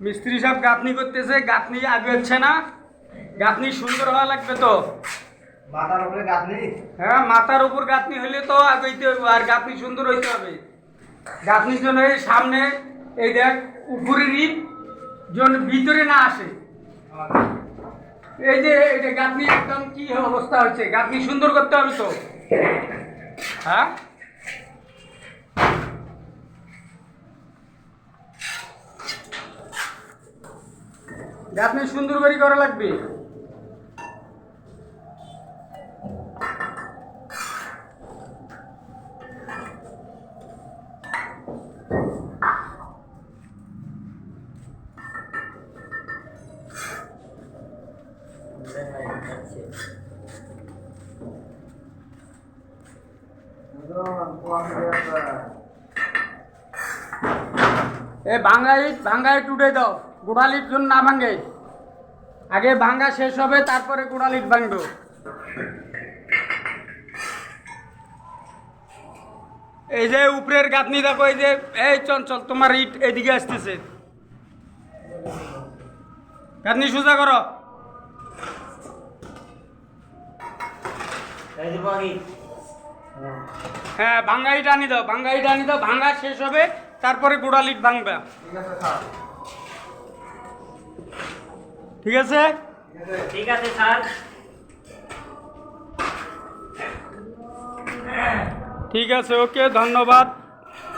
মিস্ত্রি সব গাঁথনি করতেছে গাঁথনি আগে হচ্ছে না। গাঁথনি সুন্দর হওয়া লাগবে তো। মাথার উপরে গাছ নেই হ্যাঁ মাথার উপর গাঁথনি হলে তো আগেইতে হবে আর গাঁথনি সুন্দর হইতে হবে। গাঁথনির জন্য এই সামনে এই দেখ উপরে ইট যেন ভিতরে না আসে। এই যে যে গাঁথনি একদম কি অবস্থা হচ্ছে? গাঁথনি সুন্দর করতে হবে তো। হ্যাঁ? গাঁথনি সুন্দর করে করা লাগবে। এ ভাঙ্গা ইট টুটে দাও। গোড়াল জন্য না ভাঙে। আগে ভাঙ্গা শেষ হবে তারপরে গোড়াল ইট ভাঙবো। এই যে উপরের গাঁথনি দেখো এই যে এই চঞ্চল তোমার ইট এদিকে আসতেছে। গাঁথনি সোজা করো। হ্যাঁ ভাঙ্গা ইট আনি দাও ভাঙ্গা ইট আনি দাও ভাঙ্গা শেষ হবে তারপরে গোড়াল ইট ভাঙবা। ঠিক আছে স্যার ঠিক আছে ঠিক আছে স্যার ঠিক আছে ওকে ধন্যবাদ